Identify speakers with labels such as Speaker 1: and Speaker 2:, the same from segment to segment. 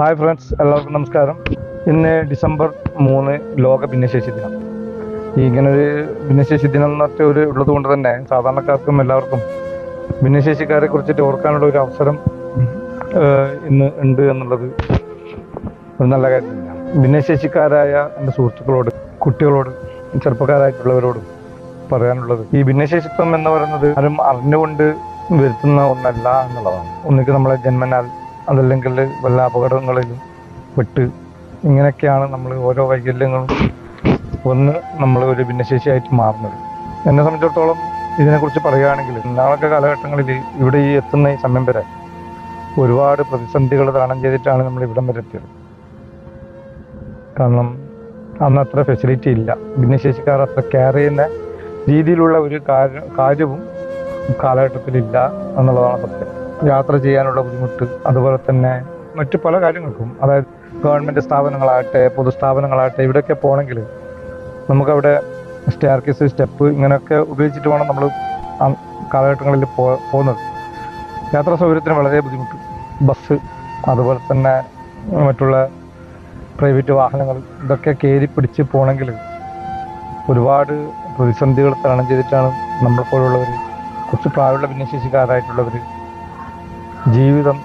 Speaker 1: Hi friends എല്ലാവർക്കും നമസ്കാരം. ഇന്ന് ഡിസംബർ മൂന്ന് ലോക ഭിന്നശേഷി ദിനം. ഇങ്ങനെ ഒരു ഭിന്നശേഷി ദിനം എന്നൊക്കെ ഒരു ഉള്ളത് കൊണ്ട് തന്നെ സാധാരണക്കാർക്കും എല്ലാവർക്കും ഭിന്നശേഷിക്കാരെ കുറിച്ചിട്ട് ഓർക്കാനുള്ള ഒരു അവസരം ഇന്ന് ഉണ്ട് എന്നുള്ളത് ഒരു നല്ല കാര്യം തന്നെയാണ് ഭിന്നശേഷിക്കാരായ എന്റെ സുഹൃത്തുക്കളോട് കുട്ടികളോട് ചെറുപ്പക്കാരായിട്ടുള്ളവരോടും പറയാനുള്ളത് ഈ ഭിന്നശേഷിത്വം എന്ന് പറയുന്നത് ആരും അറിഞ്ഞുകൊണ്ട് വരുത്തുന്ന ഒന്നല്ല എന്നുള്ളതാണ്. ഒന്നിക്ക് നമ്മളെ ജന്മനാൽ അതല്ലെങ്കിൽ വല്ല അപകടങ്ങളിലും പെട്ട് ഇങ്ങനെയൊക്കെയാണ് നമ്മൾ ഓരോ വൈകല്യങ്ങളും ഒന്ന് നമ്മൾ ഒരു ഭിന്നശേഷിയായിട്ട് മാറുന്നത്. എന്നെ സംബന്ധിച്ചിടത്തോളം ഇതിനെക്കുറിച്ച് പറയുകയാണെങ്കിൽ നാളൊക്കെ കാലഘട്ടങ്ങളിൽ ഇവിടെ ഈ എത്തുന്ന ഈ സമയം വരെ ഒരുപാട് പ്രതിസന്ധികൾ തരണം ചെയ്തിട്ടാണ് നമ്മൾ ഇവിടം വരെ എത്തിയത്. കാരണം അന്ന് അത്ര ഫെസിലിറ്റി ഇല്ല. ഭിന്നശേഷിക്കാർ അത്ര കെയർ ചെയ്യുന്ന രീതിയിലുള്ള ഒരു കാര്യ- കാര്യവും കാലഘട്ടത്തിലില്ല എന്നുള്ളതാണ് സത്യം. യാത്ര ചെയ്യാനുള്ള ബുദ്ധിമുട്ട് അതുപോലെ തന്നെ മറ്റു പല കാര്യങ്ങൾക്കും. അതായത് ഗവൺമെന്റ് സ്ഥാപനങ്ങളാകട്ടെ പൊതുസ്ഥാപനങ്ങളാകട്ടെ ഇവിടെയൊക്കെ പോകണമെങ്കിൽ നമുക്കവിടെ സ്റ്റെയർ കേസ് സ്റ്റെപ്പ് ഇങ്ങനെയൊക്കെ ഉപയോഗിച്ചിട്ട് വേണം നമ്മൾ കാലഘട്ടങ്ങളിൽ പോ പോകുന്നത്. യാത്രാ സൗകര്യത്തിന് വളരെ ബുദ്ധിമുട്ട്. ബസ് അതുപോലെ തന്നെ മറ്റുള്ള പ്രൈവറ്റ് വാഹനങ്ങൾ ഇതൊക്കെ കയറി പിടിച്ച് പോകണമെങ്കിൽ ഒരുപാട് പ്രതിസന്ധികൾ തരണം ചെയ്തിട്ടാണ് നമ്മളെപ്പോലുള്ളവർ കുറച്ച് പ്രായമുള്ള ഭിന്നശേഷിക്കാരായിട്ടുള്ളവർ ജീവിതം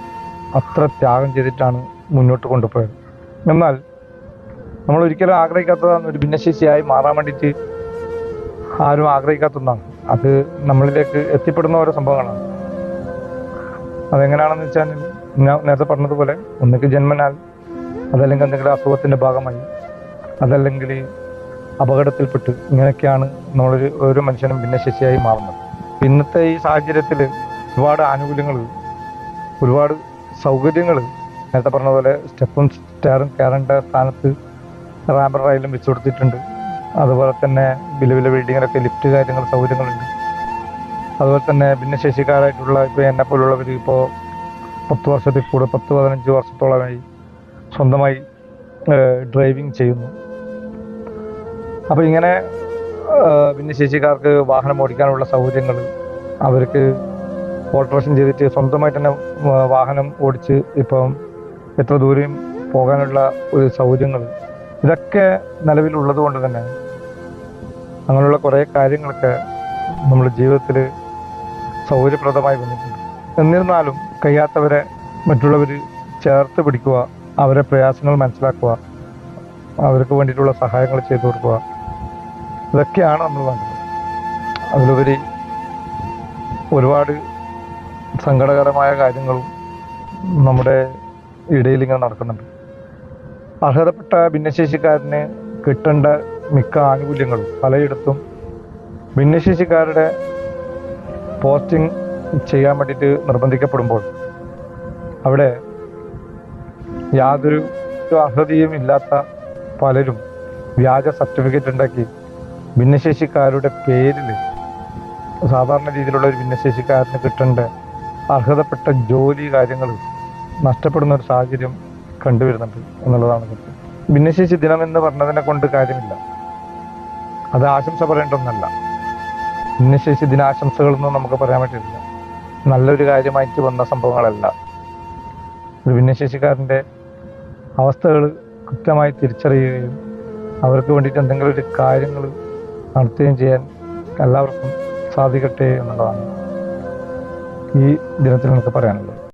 Speaker 1: അത്ര ത്യാഗം ചെയ്തിട്ടാണ് മുന്നോട്ട് കൊണ്ടുപോയത്. എന്നാൽ നമ്മൾ ഒരിക്കലും ആഗ്രഹിക്കാത്തതാണ് ഒരു ഭിന്നശേഷിയായി മാറാൻ വേണ്ടിയിട്ട് ആരും ആഗ്രഹിക്കാത്തതാണ് അത് നമ്മളിലേക്ക് എത്തിപ്പെടുന്ന ഓരോ സംഭവങ്ങളാണ്. അതെങ്ങനെയാണെന്ന് വെച്ചാൽ ഞാൻ നേരത്തെ പറഞ്ഞതുപോലെ ഒന്നിക്ക് ജന്മനാൽ അതല്ലെങ്കിൽ എന്തെങ്കിലും അസുഖത്തിന്റെ ഭാഗമായി അതല്ലെങ്കിൽ അപകടത്തിൽപ്പെട്ട് ഇങ്ങനെയൊക്കെയാണ് നമ്മളൊരു ഓരോ മനുഷ്യനും ഭിന്നശേഷിയായി മാറുന്നത്. ഇന്നത്തെ ഈ സാഹചര്യത്തിൽ ഒരുപാട് ആനുകൂല്യങ്ങൾ ഒരുപാട് സൗകര്യങ്ങൾ നേരത്തെ പറഞ്ഞ പോലെ സ്റ്റെപ്പും സ്റ്റാറും കയറേണ്ട സ്ഥാനത്ത് റാമ്പർ റൈലും വെച്ചു കൊടുത്തിട്ടുണ്ട്. അതുപോലെ തന്നെ വലിയ വലിയ ബിൽഡിങ്ങിലൊക്കെ ലിഫ്റ്റ് കാര്യങ്ങൾ സൗകര്യങ്ങളുണ്ട്. അതുപോലെ തന്നെ ഭിന്നശേഷിക്കാരായിട്ടുള്ള ഇപ്പോൾ എന്നെ പോലുള്ളവർ ഇപ്പോൾ പത്ത് വർഷത്തിൽ കൂടുതൽ പത്ത് പതിനഞ്ച് വർഷത്തോളമായി സ്വന്തമായി ഡ്രൈവിംഗ് ചെയ്യുന്നു. അപ്പോൾ ഇങ്ങനെ ഭിന്നശേഷിക്കാർക്ക് വാഹനം ഓടിക്കാനുള്ള സൗകര്യങ്ങൾ അവർക്ക് ഓൾട്രേഷൻ ചെയ്തിട്ട് സ്വന്തമായിട്ട് തന്നെ വാഹനം ഓടിച്ച് ഇപ്പം എത്ര ദൂരെയും പോകാനുള്ള ഒരു സൗകര്യങ്ങൾ ഇതൊക്കെ നിലവിലുള്ളത് കൊണ്ട് തന്നെ അങ്ങനെയുള്ള കുറേ കാര്യങ്ങളൊക്കെ നമ്മൾ ജീവിതത്തിൽ സൗകര്യപ്രദമായി വന്നിട്ടുണ്ട്. എന്നിരുന്നാലും കഴിയാത്തവരെ മറ്റുള്ളവർ ചേർത്ത് പിടിക്കുക അവരെ പ്രയാസങ്ങൾ മനസ്സിലാക്കുക അവർക്ക് വേണ്ടിയിട്ടുള്ള സഹായങ്ങൾ ചെയ്തു കൊടുക്കുക ഇതൊക്കെയാണ് നമ്മൾ വേണ്ടത്. അതിലുപരി ഒരുപാട് സങ്കടകരമായ കാര്യങ്ങളും നമ്മുടെ ഇടയിൽ ഇങ്ങനെ നടക്കുന്നുണ്ട്. അർഹതപ്പെട്ട ഭിന്നശേഷിക്കാരന് കിട്ടേണ്ട മിക്ക ആനുകൂല്യങ്ങളും പലയിടത്തും ഭിന്നശേഷിക്കാരുടെ പോസ്റ്റിംഗ് ചെയ്യാൻ വേണ്ടിയിട്ട് നിർബന്ധിക്കപ്പെടുമ്പോൾ അവിടെ യാതൊരു അർഹതയും ഇല്ലാത്ത പലരും വ്യാജ സർട്ടിഫിക്കറ്റ് ഉണ്ടാക്കി ഭിന്നശേഷിക്കാരുടെ പേരിൽ സാധാരണ രീതിയിലുള്ള ഒരു ഭിന്നശേഷിക്കാരന് കിട്ടേണ്ട അർഹതപ്പെട്ട ജോലി കാര്യങ്ങൾ നഷ്ടപ്പെടുന്ന ഒരു സാഹചര്യം കണ്ടുവരുന്നുണ്ട് എന്നുള്ളതാണ് സത്യം. ഭിന്നശേഷി ദിനം എന്ന് പറഞ്ഞതിനെ കൊണ്ട് കാര്യമില്ല. അത് ആശംസ പറയേണ്ട ഒന്നല്ല. ഭിന്നശേഷി ദിനാശംസകളൊന്നും നമുക്ക് പറയാൻ പറ്റില്ല. നല്ലൊരു കാര്യമായിട്ട് വന്ന സംഭവങ്ങളല്ല. ഒരു ഭിന്നശേഷിക്കാരന്റെ അവസ്ഥകൾ കൃത്യമായി തിരിച്ചറിയുകയും അവർക്ക് വേണ്ടിയിട്ട് എന്തെങ്കിലും ഒരു കാര്യങ്ങൾ നടത്തുകയും ചെയ്യാൻ എല്ലാവർക്കും സാധിക്കട്ടെ എന്നുള്ളതാണ്. ഈ ദിനത്തിൽ നമുക്ക് പറയാനുള്ളത്.